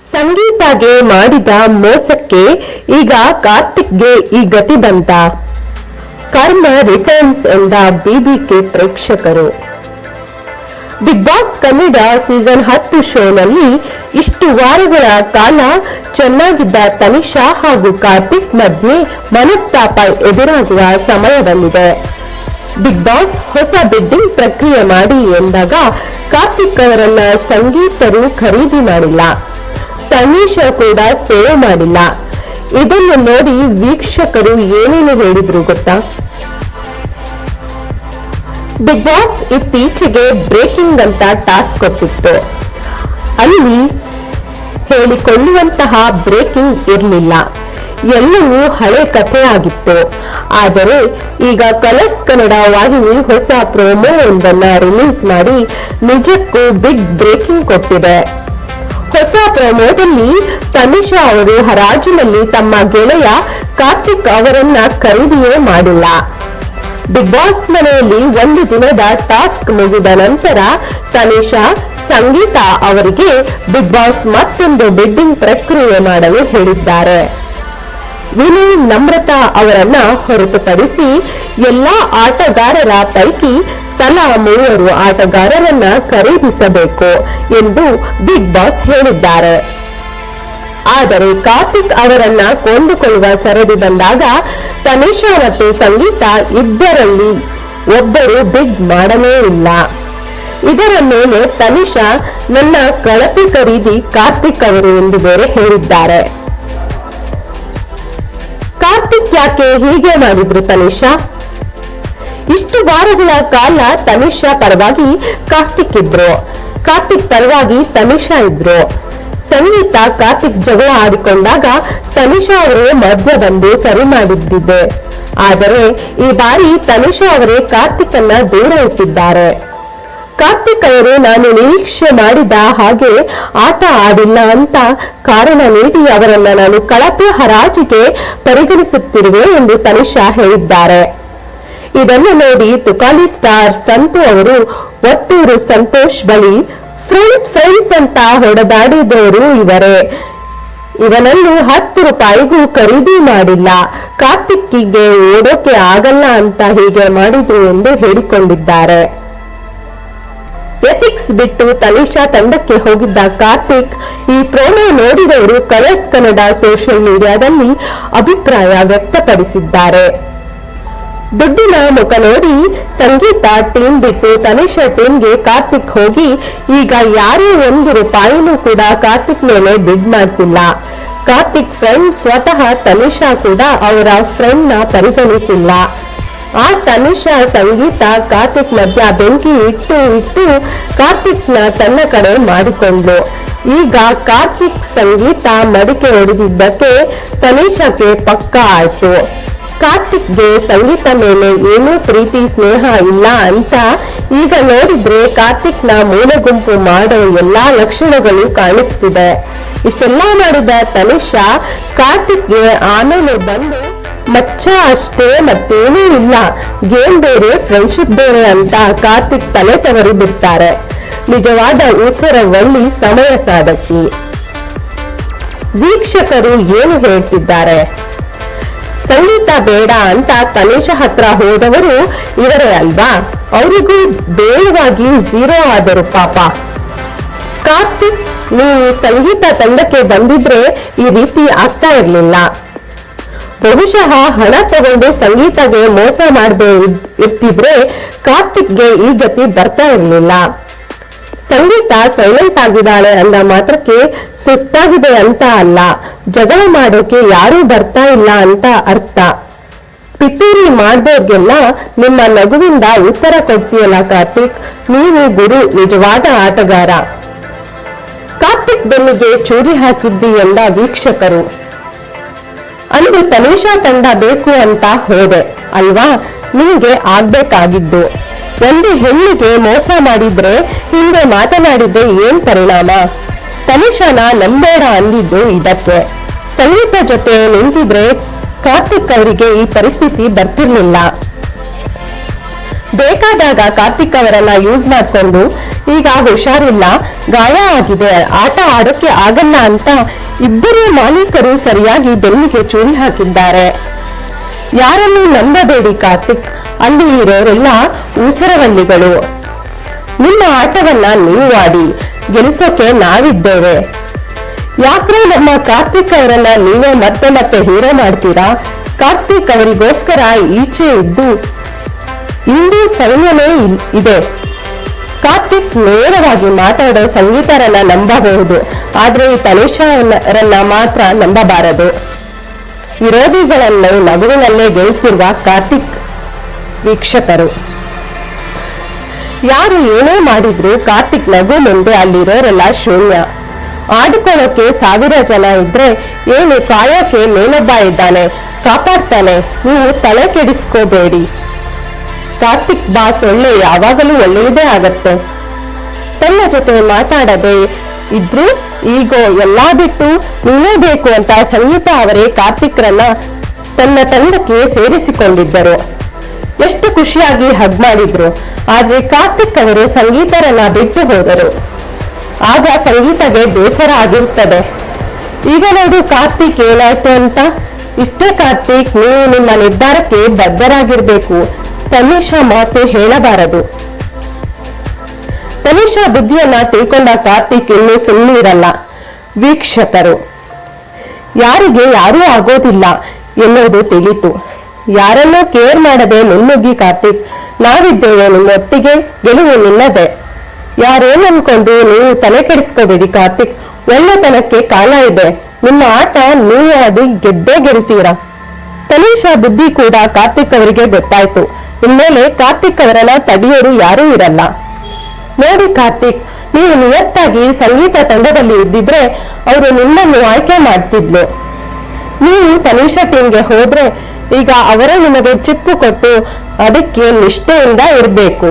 ಸಂಗೀತಗೆ ಮಾಡಿದ ಮೋಸಕ್ಕೆ ಈಗ ಕಾರ್ತಿಕ್ಗೆ ಈ ಗತಿ ಬಂತ. ಕರ್ಮ ರಿಟರ್ನ್ಸ್ ಎಂದ ಬಿಬಿಕೆ ಪ್ರೇಕ್ಷಕರು. ಬಿಗ್ ಬಾಸ್ ಕನ್ನಡ ಸೀಸನ್ ಹತ್ತು ಶೋನಲ್ಲಿ ಇಷ್ಟು ವಾರಗಳ ಕಾಲ ಚೆನ್ನಾಗಿದ್ದ ತನಿಷಾ ಹಾಗೂ ಕಾರ್ತಿಕ್ ಮಧ್ಯೆ ಮನಸ್ತಾಪ ಎದುರಾಗುವ ಸಮಯ ಬಂದಿದೆ ಬಿಗ್ ಬಾಸ್ ಹೊಸ ಬಿಡ್ಡಿಂಗ್ ಪ್ರಕ್ರಿಯೆ ಮಾಡಿ ಎಂದಾಗ ಕಾರ್ತಿಕ್ ಅವರನ್ನ ಸಂಗೀತರು ಖರೀದಿ ಮಾಡಿಲ್ಲ. ತನಿಷಾ ಕೂಡ ಸೇವ್ ಮಾಡಿಲ್ಲ. ಇದನ್ನು ನೋಡಿ ವೀಕ್ಷಕರು ಏನೇನು ಹೇಳಿದ್ರು ಗೊತ್ತಾ? ಬಿಗ್ ಬಾಸ್ ಇತ್ತೀಚೆಗೆ ಬ್ರೇಕಿಂಗ್ ಅಂತ ಟಾಸ್ಕ್ ಕೊಟ್ಟಿತ್ತು. ಅಲ್ಲಿ ಹೇಳಿಕೊಳ್ಳುವಂತಹ ಬ್ರೇಕಿಂಗ್ ಇರಲಿಲ್ಲ. ಎಲ್ಲವೂ ಹಳೆ ಕಥೆ ಆಗಿತ್ತು. ಆದರೆ ಈಗ ಕಲರ್ಸ್ ಕನ್ನಡ ವಾಹಿನಿ ಹೊಸ ಪ್ರೋಮೋ ಒಂದನ್ನ ರಿಲೀಸ್ ಮಾಡಿ ನಿಜಕ್ಕೂ ಬಿಗ್ ಬ್ರೇಕಿಂಗ್ ಕೊಟ್ಟಿದೆ. ಹೊಸ ಪ್ರಮೋದಲ್ಲಿ ತನಿಷಾ ಅವರು ಹರಾಜಿನಲ್ಲಿ ತಮ್ಮ ಗೆಳೆಯ ಕಾರ್ತಿಕ್ ಅವರನ್ನ ಖರೀದಿಯೇ ಮಾಡಿಲ್ಲ. ಬಿಗ್ ಬಾಸ್ ಮನೆಯಲ್ಲಿ ಒಂದು ದಿನದ ಟಾಸ್ಕ್ ಮುಗಿದ ನಂತರ ತನಿಷಾ ಸಂಗೀತ ಅವರಿಗೆ ಬಿಗ್ ಬಾಸ್ ಮತ್ತೊಂದು ಬಿಡ್ಡಿಂಗ್ ಪ್ರಕ್ರಿಯೆ ಮಾಡಲು ಹೇಳಿದ್ದಾರೆ. ವಿನಯ್ ನಮ್ರತಾ ಅವರನ್ನ ಹೊರತುಪಡಿಸಿ ಎಲ್ಲಾ ಆಟಗಾರರ ಪೈಕಿ ತಲಾ ಮೂವರು ಆಟಗಾರರನ್ನ ಖರೀದಿಸಬೇಕು ಎಂದು ಬಿಗ್ ಬಾಸ್ ಹೇಳಿದ್ದಾರೆ. ಆದರೆ ಕಾರ್ತಿಕ್ ಅವರನ್ನ ಕೊಂಡುಕೊಳ್ಳುವ ಸರದಿ ಬಂದಾಗ ತನಿಷಾ ಮತ್ತು ಸಂಗೀತ ಇಬ್ಬರಲ್ಲಿ ಒಬ್ಬರು ಬಿಗ್ ಮಾಡಲೇ ಇಲ್ಲ. ಇದರ ಮೇಲೆ ತನಿಷಾ, ನನ್ನ ಕಳಪೆ ಖರೀದಿ ಕಾರ್ತಿಕ್ ಅವರು ಎಂದು ಬೇರೆ ಹೇಳಿದ್ದಾರೆ. ಕಾರ್ತಿಕ್ ಯಾಕೆ ಹೀಗೆ ಮಾಡಿದ್ರು ತನಿಷಾ? ಇಷ್ಟು ವಾರಗಳ ಕಾಲ ತನಿಷಾ ಪರವಾಗಿ ಕಾರ್ತಿಕ್ ಇದ್ರು. ಕಾರ್ತಿಕ್ ಪರವಾಗಿ ತನಿಷಾ ಇದ್ರು. ಸಂಗೀತ ಕಾರ್ತಿಕ್ ಜಗಳ ಆಡಿಕೊಂಡಾಗ ತನಿಷಾ ಅವರೇ ಮಧ್ಯ ಬಂದು ಸರಿ ಮಾಡಿದ್ದಿದೆ. ಆದರೆ ಈ ಬಾರಿ ತನಿಷಾ ಅವರೇ ಕಾರ್ತಿಕ್ ಅನ್ನ ದೂರ ಇಟ್ಟಿದ್ದಾರೆ. ಕಾರ್ತಿಕ್ ಅವರು, ನಾನು ನಿರೀಕ್ಷೆ ಮಾಡಿದ ಹಾಗೆ ಆಟ ಆಡಿಲ್ಲ ಅಂತ ಕಾರಣ ನೀಡಿ ಅವರನ್ನ ನಾನು ಕಳಪೆ ಹರಾಜಿಗೆ ಪರಿಗಣಿಸುತ್ತಿರುವೆ ಎಂದು ತನಿಷಾ ಹೇಳಿದ್ದಾರೆ. ಇದನ್ನು ನೋಡಿ ತುಕಾಲಿ ಸ್ಟಾರ್ ಸಂತು ಅವರು, ಒತ್ತೂರು ಸಂತೋಷ್ ಬಳಿ ಫ್ರೆಂಡ್ಸ್ ಫ್ರೆಂಡ್ಸ್ ಅಂತ ಹೊಡೆದಾಡಿದವರು ಇವರೇ. ಇವನನ್ನು ಹತ್ತು ರೂಪಾಯಿಗೂ ಖರೀದಿ ಮಾಡಿಲ್ಲ. ಕಾರ್ತಿಕ್ಕಿಗೆ ಓಡೋಕೆ ಆಗಲ್ಲ ಅಂತ ಹೀಗೆ ಮಾಡಿದ್ರು ಎಂದು ಹೇಳಿಕೊಂಡಿದ್ದಾರೆ. ಎಥಿಕ್ಸ್ ಬಿಟ್ಟು ತನಿಷಾ ತಂಡಕ್ಕೆ ಹೋಗಿದ್ದ ಕಾರ್ತಿಕ್, ಈ ಪ್ರೋಮೊ ನೋಡಿದವರು ಕಲರ್ಸ್ ಕನ್ನಡ ಸೋಷಿಯಲ್ ಮೀಡಿಯಾದಲ್ಲಿ ಅಭಿಪ್ರಾಯ ವ್ಯಕ್ತಪಡಿಸಿದ್ದಾರೆ. ದುಡ್ಡಿನ ಮುಖ ನೋಡಿ ಸಂಗೀತ ಟೀಮ್ ಬಿಟ್ಟು ತನಿಷಾ ಟೀಮ್ಗೆ ಕಾರ್ತಿಕ್ ಹೋಗಿ, ಈಗ ಯಾರೇ ಒಂದು ರೂಪಾಯಿನೂ ಕೂಡ ಕಾರ್ತಿಕ್ ಮೇಲೆ ಬಿಡ್ ಮಾಡ್ತಿಲ್ಲ. ಕಾರ್ತಿಕ್ ಫ್ರೆಂಡ್ ಸ್ವತಃ ತನಿಷಾ ಕೂಡ ಅವರ ಫ್ರೆಂಡ್ನ ಪರಿಗಣಿಸಿಲ್ಲ. ಆ ತನಿಷಾ ಸಂಗೀತ ಕಾರ್ತಿಕ್ ಮಧ್ಯ ಬೆಂಕಿ ಇಟ್ಟು ಇಟ್ಟು ಕಾರ್ತಿಕ್ನ ತನ್ನ ಕಡೆ ಮಾಡಿಕೊಂಡ್ಲು ಈಗ ಕಾರ್ತಿಕ್ ಸಂಗೀತ ಮಡಿಕೆ ಹೊಡೆದಿದ್ದಕ್ಕೆ ತನಿಷಾಕ್ಕೆ ಪಕ್ಕ ಆಯ್ತು. ಕಾರ್ತಿಕ್ಗೆ ಸಂಗೀತ ಮೇಲೆ ಏನೂ ಪ್ರೀತಿ, ಸ್ನೇಹ ಇಲ್ಲ ಅಂತ ಈಗ ನೋಡಿದ್ರೆ ಕಾರ್ತಿಕ್ನ ಮೂಲ ಗುಂಪು ಮಾಡೋ ಎಲ್ಲಾ ಲಕ್ಷಣಗಳು ಕಾಣಿಸ್ತಿದೆ. ಇಷ್ಟೆಲ್ಲ ಮಾಡಿದ ತನುಷ ಕಾರ್ತಿಕ್ಗೆ ಆಮೇಲೆ ಬಂದು ಮಚ್ಚ ಅಷ್ಟೇ ಮತ್ತೇನೂ ಇಲ್ಲ. ಗೇಮ್ ಬೇರೆ ಫ್ರೆಂಡ್ಶಿಪ್ ಬೇರೆ ಅಂತ ಕಾರ್ತಿಕ್ ತಲೆ ಸವರಿ ಬಿಡ್ತಾರೆ. ನಿಜವಾದ ಉಸರವಳ್ಳಿ ಸಮಯ ಸಾಧಕಿ. ವೀಕ್ಷಕರು ಏನು ಹೇಳ್ತಿದ್ದಾರೆ? ಸಂಗೀತ ಬೇಡ ಅಂತ ತನೇಶ ಹತ್ರ ಹೋದವರು ಇವರೇ ಅಲ್ವಾ? ಅವರಿಗೂ ಬೇಗವಾಗಿ ಜೀರೋ ಆದರು ಪಾಪ. ಕಾರ್ತಿಕ್, ನೀವು ಸಂಗೀತ ತಂಡಕ್ಕೆ ಬಂದಿದ್ರೆ ಈ ರೀತಿ ಆಗ್ತಾ ಇರಲಿಲ್ಲ. ಬಹುಶಃ ಹಣ ತಗೊಂಡು ಸಂಗೀತಗೆ ಮೋಸ ಮಾಡದೆ ಇರ್ತಿದ್ರೆ ಕಾರ್ತಿಕ್ಗೆ ಈ ಗತಿ ಬರ್ತಾ ಇರಲಿಲ್ಲ. ಸಂಗೀತ ಸೈಲೆಂಟ್ ಆಗಿದ್ದಾಳೆ ಅಂದ ಮಾತ್ರಕ್ಕೆ ಸುಸ್ತಾಗಿದೆ ಅಂತ ಅಲ್ಲ. ಜಗಳ ಮಾಡೋಕೆ ಯಾರೂ ಬರ್ತಾ ಇಲ್ಲ ಅಂತ ಅರ್ಥ. ಪಿತೂರಿ ಮಾಡ್ದೋರ್ಗೆಲ್ಲ ನಿಮ್ಮ ನಗುವಿಂದ ಉತ್ತರ ಕೊಡ್ತೀಯಲ್ಲ ಕಾರ್ತಿಕ್? ನೀವು ಗುರು, ನಿಜವಾದ ಆಟಗಾರ. ಕಾರ್ತಿಕ್ ಬೆನ್ನಿಗೆ ಚೂರಿ ಹಾಕಿದ್ದಿ ಎಂದ ವೀಕ್ಷಕರು. ಅಂದು ತನಿಷಾ ತಂಡ ಬೇಕು ಅಂತ ಹೋದೆ. ಅಲ್ವಾ? ನಿಮಗೆ ಆಗ್ಬೇಕಾಗಿದ್ದು. ಒಂದು ಹೆಣ್ಣಿಗೆ ಮೋಸ ಮಾಡಿದ್ರೆ ಹಿಂದೆ ಮಾತನಾಡಿದ್ರೆ ಏನ್ ಪರಿಣಾಮ? ತನಿಷಾನ ನಂಬೇಡ ಅಂದಿದ್ದು ಇದಕ್ಕೆ. ಸಂಗೀತ ಜೊತೆ ನಿಂತಿದ್ರೆ ಕಾರ್ತಿಕ್ ಅವರಿಗೆ ಈ ಪರಿಸ್ಥಿತಿ ಬರ್ತಿರ್ಲಿಲ್ಲ. ಬೇಕಾದಾಗ ಕಾರ್ತಿಕ್ ಅವರನ್ನ ಯೂಸ್ ಮಾಡ್ಕೊಂಡು ಈಗ ಹುಷಾರಿಲ್ಲ, ಗಾಯ ಆಗಿದೆ, ಆಟ ಆಡೋಕೆ ಆಗಲ್ಲ ಅಂತ ಇಬ್ಬರು ಮಾಲೀಕರು ಸರಿಯಾಗಿ ಬೆನ್ನಿಗೆ ಚೂರಿ ಹಾಕಿದ್ದಾರೆ. ಯಾರನ್ನು ನಂಬಬೇಡಿ ಕಾರ್ತಿಕ್, ಅಲ್ಲಿ ಇರೋರೆಲ್ಲ ಊಸರವಲ್ಲಿಗಳು ನಿಮ್ಮ ಆಟವನ್ನ ನೀವು ಆಡಿ ಗೆಲ್ಲಿಸೋಕೆ ನಾವಿದ್ದೇವೆ. ಯಾಕ್ರೆ ನಮ್ಮ ಕಾರ್ತಿಕ್ ಅವರನ್ನ ನೀವೇ ಮತ್ತೆ ಮತ್ತೆ ಹೀರೋ ಮಾಡ್ತೀರಾ? ಕಾರ್ತಿಕ್ ಅವರಿಗೋಸ್ಕರ ಈಚೆ ಇದ್ದು ಇಂದು ಸೈನ್ಯನೇ ಇದೆ. ಕಾರ್ತಿಕ್ ನೇರವಾಗಿ ಮಾತಾಡೋ ಸಂಗೀತರನ್ನ ನಂಬಬಹುದು. ಆದ್ರೆ ಈ ತನಿಷರನ್ನ ಮಾತ್ರ ನಂಬಬಾರದು. ವಿರೋಧಿಗಳನ್ನು ನಗುವಿನಲ್ಲೇ ಗೆಲ್ತಿರುವ ಕಾರ್ತಿಕ್ ವೀಕ್ಷಕರು. ಯಾರು ಏನೇ ಮಾಡಿದ್ರು ಕಾರ್ತಿಕ್ ನಗು ಮುಂದೆ ಅಲ್ಲಿರೋರೆಲ್ಲ ಶೂನ್ಯ. ಆಡಿಕೊಳ್ಳೋಕೆ ಸಾವಿರ ಜನ ಇದ್ರೆ ಏನು ಕಾಯೋಕೆ ಮೇಲೊಬ್ಬ ಇದ್ದಾನೆ. ಕಾಪಾಡ್ತಾನೆ. ನೀವು ತಲೆ ಕೆಡಿಸ್ಕೋಬೇಡಿ. ಕಾರ್ತಿಕ್ ಬಾಸ್ ಒಳ್ಳೆ ಯಾವಾಗಲೂ ಒಳ್ಳೆಯದೇ ಆಗತ್ತೆ. ತನ್ನ ಜೊತೆ ಮಾತಾಡದೆ ಇದ್ರು ಈಗೋ ಎಲ್ಲಾ ಬಿಟ್ಟು ನೀನೇ ಬೇಕು ಅಂತ ಸಂಗೀತ ಅವರೇ ಕಾರ್ತಿಕ್ರನ್ನ ತನ್ನ ತಂಡಕ್ಕೆ ಸೇರಿಸಿಕೊಂಡಿದ್ದರು. ಎಷ್ಟು ಖುಷಿಯಾಗಿ ಹಗ್ ಮಾಡಿದ್ರು. ಆದ್ರೆ ಕಾರ್ತಿಕ್ ಅವರು ಸಂಗೀತರನ್ನ ಬಿಟ್ಟು ಹೋದರು. ಆಗ ಸಂಗೀತಗೆ ಬೇಸರ ಆಗಿರುತ್ತದೆ. ಈಗ ನೋಡು ಕಾರ್ತಿಕ್ ಏನಾಯ್ತು ಅಂತ. ಇಷ್ಟೇ ಕಾರ್ತಿಕ್, ನೀವು ನಿಮ್ಮ ನಿರ್ಧಾರಕ್ಕೆ ಬದ್ಧರಾಗಿರ್ಬೇಕು. ತನಿಷಾ ಮಾತು ಹೇಳಬಾರದು. ತನಿಷಾ ಬುದ್ಧಿಯನ್ನ ತಿಳ್ಕೊಂಡ ಕಾರ್ತಿಕ್ ಇನ್ನೂ ಸುಮ್ಮನಿರಲ್ಲ ವೀಕ್ಷಕರು, ಯಾರಿಗೆ ಯಾರೂ ಆಗೋದಿಲ್ಲ ಎನ್ನುವುದು ತಿಳಿತು. ಯಾರನ್ನೂ ಕೇರ್ ಮಾಡದೆ ನುಣ್ಣುಗ್ಗಿ ಕಾರ್ತಿಕ್, ನಾವಿದ್ದೇವೆ ನಿಮ್ಮೊಟ್ಟಿಗೆ ಗೆಲುವು ನಿನ್ನದೆ. ಯಾರೇನ್ ಅನ್ಕೊಂಡು ನೀವು ತಲೆ ಕೆಡಿಸ್ಕೋಬೇಡಿ ಕಾರ್ತಿಕ್. ಒಳ್ಳೆತನಕ್ಕೆ ಕಾಲ ಇದೆ. ನಿಮ್ಮ ಆಟ, ನೀವು ಅದು ಗೆದ್ದೇ ಗೆಲ್ತೀರಾ? ತನೀಷ ಬುದ್ಧಿ ಕೂಡ ಕಾರ್ತಿಕ್ ಅವರಿಗೆ ಗೊತ್ತಾಯ್ತು. ಇನ್ಮೇಲೆ ಕಾರ್ತಿಕ್ ಅವರನ್ನ ತಡೆಯೋರು ಯಾರೂ ಇರಲ್ಲ. ನೋಡಿ ಕಾರ್ತಿಕ್, ನೀವು ನಿಯತ್ತಾಗಿ ಸಂಗೀತ ತಂಡದಲ್ಲಿ ಇದ್ದಿದ್ರೆ ಅವರು ನಿಮ್ಮನ್ನು ಆಯ್ಕೆ ಮಾಡ್ತಿದ್ಲು. ನೀವು ತನಿಷಾ ಟೀಮ್ಗೆ ಹೋದ್ರೆ ಈಗ ಅವರೇ ನಿಮಗೆ ಚಿಪ್ಪು ಕೊಟ್ಟು ಅದಕ್ಕೆ ನಿಷ್ಠೆಯಿಂದ ಇರಬೇಕು.